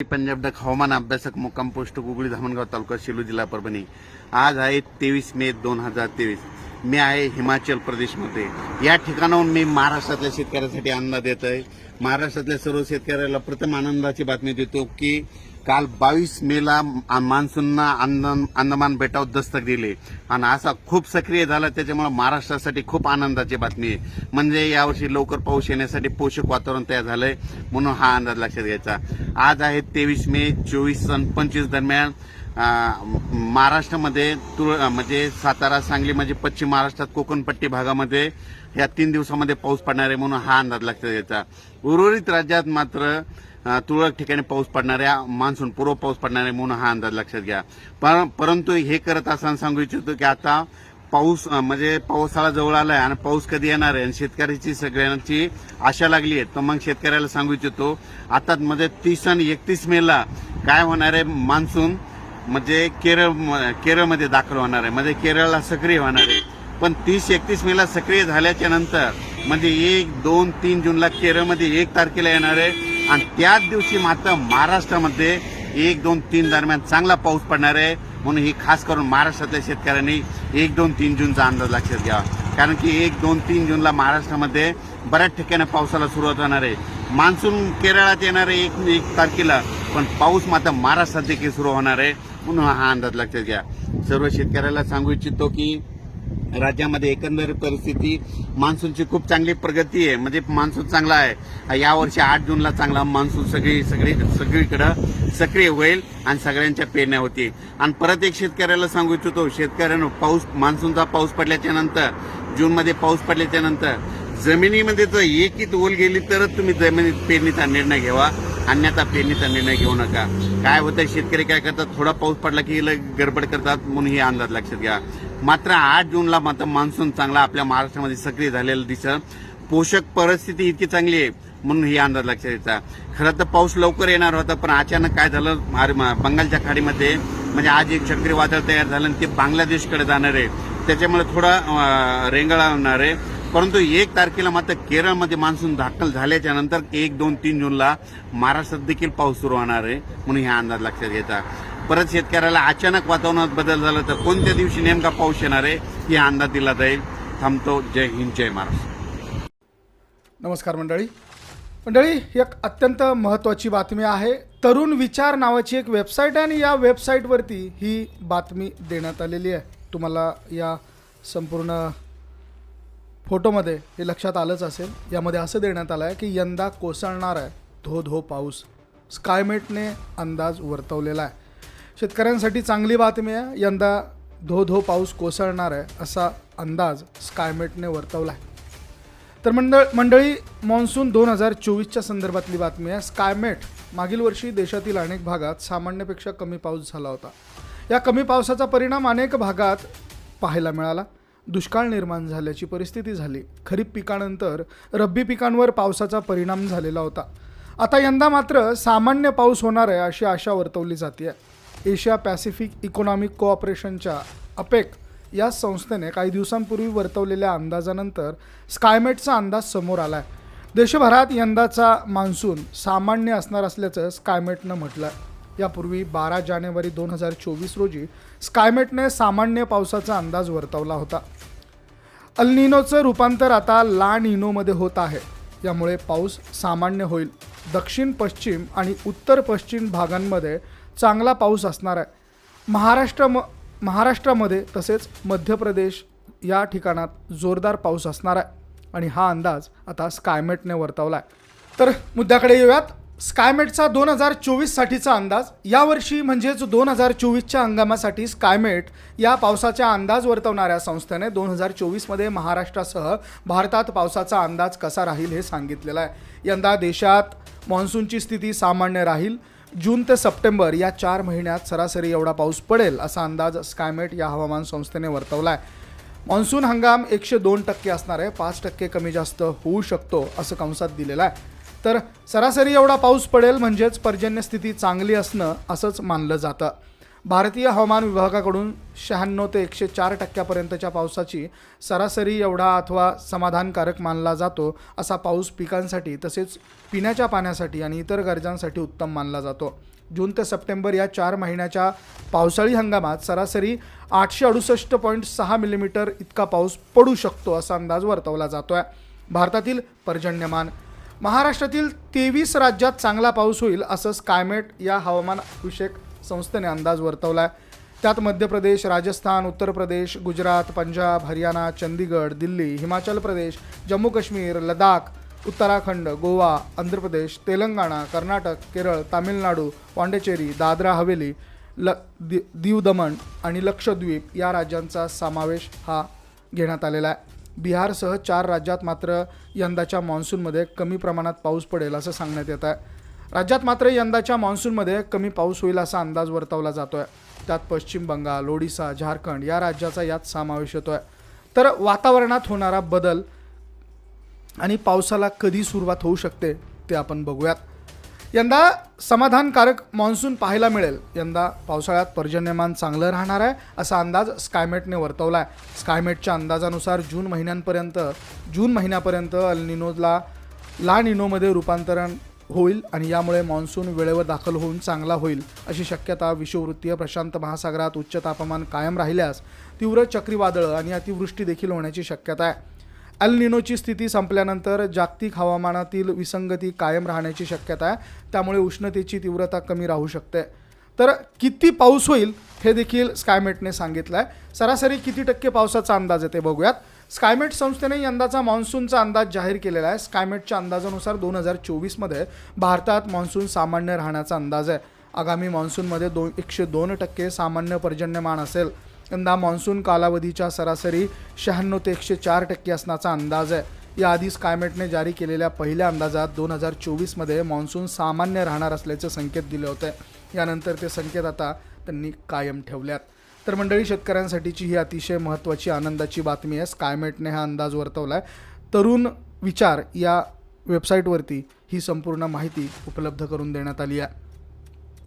Punjab duck हवामान अभ्यासक मुक्काम पोस्ट गुगळी धामणगाव तालुका सेलू जिल्हा परभणी. आज आहे तेवीस मे दोन हजार तेवीस. मी आहे हिमाचल प्रदेशमध्ये. या ठिकाणाहून मी महाराष्ट्रातल्या शेतकऱ्यासाठी अंदाज देत आहे महाराष्ट्रातल्या सर्व शेतकऱ्याला प्रथम आनंदाची बातमी देतो की काल बावीस मेला मान्सूनना अंदन अंदमान बेटावर दस्तक दिले. आणि असा खूप सक्रिय झाला त्याच्यामुळे महाराष्ट्रासाठी खूप आनंदाची बातमी आहे. म्हणजे यावर्षी लवकर पाऊस येण्यासाठी पोषक वातावरण तयार झालंय म्हणून हा अंदाज लक्षात घ्यायचा. आज आहे तेवीस मे चोवीस आणि पंचवीस दरम्यान महाराष्ट्रामध्ये तुळ म्हणजे सातारा सांगली म्हणजे पश्चिम महाराष्ट्रात कोकणपट्टी भागामध्ये या तीन दिवसामध्ये पाऊस पडणार आहे म्हणून हा अंदाज लक्षात घ्यायचा. उर्वरित राज्यात मात्र तुरळक ठिकाणी पाऊस पडणाऱ्या मान्सून पूर्व पाऊस पडणार आहे म्हणून हा अंदाज लक्षात घ्या. पर- परंतु हे करत असताना सांगू इच्छितो की आता पाऊस म्हणजे पावसाळा जवळ आलाय आणि पाऊस कधी येणार आहे? आणि शेतकऱ्याची सगळ्यांची आशा लागली आहे. तर मग शेतकऱ्याला सांगू इच्छितो आता म्हणजे तीस आणि एकतीस मेला काय होणार आहे? मान्सून म्हणजे केरळ केरळमध्ये दाखल होणार आहे. म्हणजे केरळला सक्रिय होणार आहे. पण तीस एकतीस मेला सक्रिय झाल्याच्यानंतर म्हणजे एक दोन तीन जूनला केरळमध्ये एक तारखेला येणार आहे. आणि त्याच दिवशी मात्र महाराष्ट्रामध्ये एक दोन तीन दरम्यान चांगला पाऊस पडणार आहे. म्हणून ही खास करून महाराष्ट्रातल्या शेतकऱ्यांनी एक दोन तीन जूनचा अंदाज लक्षात घ्यावा. कारण की एक दोन तीन जूनला महाराष्ट्रामध्ये बऱ्याच ठिकाणी पावसाला सुरुवात होणार आहे. मान्सून केरळात येणार आहे एक एक तारखेला पण पाऊस मात्र महाराष्ट्रात देखील सुरू होणार आहे. म्हणून हा अंदाज लक्षात घ्या. सर्व शेतकऱ्याला सांगू इच्छितो की राज्यामध्ये एकंदर परिस्थिती मान्सूनची खूप चांगली प्रगती आहे. म्हणजे मान्सून चांगला आहे. यावर्षी आठ जूनला चांगला मान्सून सगळी सगळी सगळीकडं सक्रिय होईल आणि सगळ्यांच्या पेरण्या होतील. आणि परत एक शेतकऱ्याला सांगू इच्छितो शेतकऱ्यानं पाऊस मान्सूनचा पाऊस पडल्याच्या नंतर जूनमध्ये पाऊस पडल्याच्या नंतर जमिनीमध्ये जर एकीत ओल गेली तरच तुम्ही जमिनीत पेरणीचा निर्णय घ्यावा. अन्यथा पेरणीचा निर्णय घेऊ नका. काय होतं शेतकरी काय करतात थोडा पाऊस पडला की गडबड करतात म्हणून हे अंदाज लक्षात घ्या. मात्र आठ जूनला मात्र मान्सून चांगला आपल्या महाराष्ट्रामध्ये सक्रिय झालेला दिसत. पोषक परिस्थिती इतकी चांगली आहे म्हणून ही अंदाज लक्षात घ्यायचा खरं तर पाऊस लवकर येणार होता पण अचानक काय झालं मार- म- बंगालच्या खाडीमध्ये म्हणजे आज एक चक्रीवादळ तयार झालं आणि ते बांगलादेशकडे जाणार आहे. त्याच्यामुळे थोडा अं, रेंगाळा होणार आहे. परंतु एक तारखेला मात्र केरळमध्ये मान्सून दाखल झाल्याच्यानंतर एक दोन तीन जूनला महाराष्ट्रात देखील पाऊस सुरू होणार आहे म्हणून ह्या अंदाज लक्षात घ्यायचा परत शेतकऱ्याला अचानक वातावरणात बदल झाला तर कोणत्या दिवशी नेमका पाऊस येणार आहे हे अंदाज दिला जाईल. थांबतो. जय हिंद जय महाराष्ट्र. नमस्कार मंडळी. मंडळी एक अत्यंत महत्त्वाची बातमी आहे. तरुण विचार नावाची एक वेबसाईट आहे आणि या वेबसाईटवरती ही बातमी देण्यात आलेली आहे. तुम्हाला या संपूर्ण फोटोमध्ये हे लक्षात आलंच असेल. यामध्ये असं देण्यात आलं आहे की यंदा कोसळणार आहे धो धो पाऊस. स्कायमेटने अंदाज वर्तवलेला आहे. शेतकऱ्यांसाठी चांगली बातमी आहे यंदा धो धो पाऊस कोसळणार आहे असा अंदाज स्कायमेटने वर्तवला आहे. तर मंडळ मंडळी मान्सून दोन हजार चोवीसच्या संदर्भातली बातमी आहे. स्कायमेट मागील वर्षी देशातील अनेक भागात सामान्यपेक्षा कमी पाऊस झाला होता. या कमी पावसाचा परिणाम अनेक भागात पाहायला मिळाला. दुष्काळ निर्माण झाल्याची परिस्थिती झाली. खरीप पिकानंतर रब्बी पिकांवर पावसाचा परिणाम झालेला होता. आता यंदा मात्र सामान्य पाऊस होणार आहे अशी आशा वर्तवली जाते एशिया पॅसिफिक इकॉनॉमिक कोऑपरेशनच्या अपेक या संस्थेने काही दिवसांपूर्वी वर्तवलेल्या अंदाजानंतर स्कायमेटचा अंदाज समोर आला आहे देशभरात यंदाचा मान्सून सामान्य असणार असल्याचं स्कायमेटनं म्हटलं आहे यापूर्वी बारा जानेवारी दोन हजार चोवीस रोजी स्कायमेटने सामान्य पावसाचा अंदाज वर्तवला होता. अल्निनोचं रूपांतर आता ला निनोमध्ये होत आहे. यामुळे पाऊस सामान्य होईल. दक्षिण पश्चिम आणि उत्तर पश्चिम भागांमध्ये चांगला पाऊस असणार आहे. महाराष्ट्र म महाराष्ट्रामध्ये तसेच मध्य प्रदेश या ठिकाणात जोरदार पाऊस असणार आहे. आणि हा अंदाज आता स्कायमेटने वर्तवला आहे. तर मुद्द्याकडे येऊयात. स्कायमेटचा दोन हजार चोवीससाठीचा अंदाज यावर्षी म्हणजेच दोन हजार चोवीसच्या हंगामासाठी स्कायमेट या पावसाचा अंदाज वर्तवणाऱ्या संस्थेने दोन हजार चोवीसमध्ये महाराष्ट्रासह भारतात पावसाचा अंदाज कसा राहील हे सांगितलेलं आहे. यंदा देशात मान्सूनची स्थिती सामान्य राहील. जून ते सप्टेंबर या चार महिन्यात सरासरी एवढा पाऊस पडेल असा अंदाज स्कायमेट या हवामान संस्थेने वर्तवला आहे. मान्सून हंगाम एकशे दोन टक्के असणार आहे. पाच टक्के कमी जास्त होऊ शकतो असं कंसात दिलेलं आहे. तर सरासरी एवढा पाऊस पडेल म्हणजेच पर्जन्यस्थिती चांगली असणं असंच मानलं जातं. भारतीय हवामान विभागाकडून शहाण्णव ते एकशे चार टक्क्यापर्यंतच्या पावसाची सरासरी एवढा अथवा समाधानकारक मानला जातो असा पाऊस पिकांसाठी तसेच पिण्याच्या पाण्यासाठी आणि इतर गरजांसाठी उत्तम मानला जातो. जून ते सप्टेंबर या चार महिन्याच्या पावसाळी हंगामात सरासरी आठशे अडुसष्ट पॉईंट सहा मिलीमीटर इतका पाऊस पडू शकतो असा अंदाज वर्तवला जातो आहे भारतातील पर्जन्यमान महाराष्ट्रातील तेवीस राज्यात चांगला पाऊस होईल असं स्कायमेट या हवामान विषयक संस्थेने अंदाज वर्तवला आहे त्यात मध्य प्रदेश राजस्थान उत्तर प्रदेश गुजरात पंजाब हरियाणा चंदीगड दिल्ली हिमाचल प्रदेश जम्मू काश्मीर लडाख उत्तराखंड गोवा आंध्र प्रदेश तेलंगणा कर्नाटक केरळ तामिळनाडू पाँडेचेरी दादरा हवेली ल दि दीव दमण आणि लक्षद्वीप या राज्यांचा समावेश हा घेण्यात आलेला आहे. बिहारसह चार राज्यात मात्र यंदाच्या मान्सूनमध्ये कमी प्रमाणात पाऊस पडेल असं सांगण्यात येत आहे. राज्यात मात्र यंदाच्या मान्सूनमध्ये कमी पाऊस होईल असा अंदाज वर्तवला जातो आहे त्यात पश्चिम बंगाल ओडिसा झारखंड या राज्याचा यात समावेश होतो आहे तर वातावरणात होणारा बदल आणि पावसाला कधी सुरुवात होऊ शकते ते आपण बघूयात. यंदा समाधानकारक मान्सून पाहायला मिळेल. यंदा पावसाळ्यात पर्जन्यमान चांगलं राहणार आहे असा अंदाज स्कायमेटने वर्तवला आहे स्कायमेटच्या अंदाजानुसार जून महिन्यांपर्यंत जून महिन्यापर्यंत अल्निनोला ला निनोमध्ये रूपांतरण होईल आणि यामुळे मान्सून वेळेवर दाखल होऊन चांगला होईल अशी शक्यता विषुववृत्तीय प्रशांत महासागरात उच्च तापमान कायम राहिल्यास तीव्र चक्रीवादळं आणि अतिवृष्टी देखील होण्याची शक्यता आहे. अल निनोची स्थिती संपल्यानंतर जागतिक हवामानातील विसंगती कायम राहण्याची शक्यता आहे. त्यामुळे उष्णतेची तीव्रता कमी राहू शकते. तर किती पाऊस होईल हे देखील स्कायमेटने सांगितलं आहे सरासरी किती टक्के पावसाचा अंदाज आहे ते बघूयात. स्कायमेट संस्थेने यंदाचा मान्सूनचा अंदाज जाहीर केलेला आहे. स्कायमेटच्या अंदाजानुसार दोन हजार चोवीसमध्ये भारतात मान्सून सामान्य राहण्याचा अंदाज आहे. आगामी मान्सूनमध्ये दोन एकशे दोन टक्के सामान्य पर्जन्यमान असेल. यंदा मान्सून कालावधीच्या सरासरी शहाण्णव ते एकशे चार टक्के असण्याचा अंदाज आहे. याआधीच कायमेटने जारी केलेल्या पहिल्या अंदाजात दोन हजार चोवीसमध्ये मान्सून सामान्य राहणार असल्याचे संकेत दिले होते. यानंतर ते संकेत आता त्यांनी कायम ठेवल्यात. तर मंडळी शेतकऱ्यांसाठीची ही अतिशय महत्त्वाची आनंदाची बातमी आहे. स्कायमेटने हा अंदाज वर्तवला आहे तरुण विचार या वेबसाईटवरती ही संपूर्ण माहिती उपलब्ध करून देण्यात आली आहे.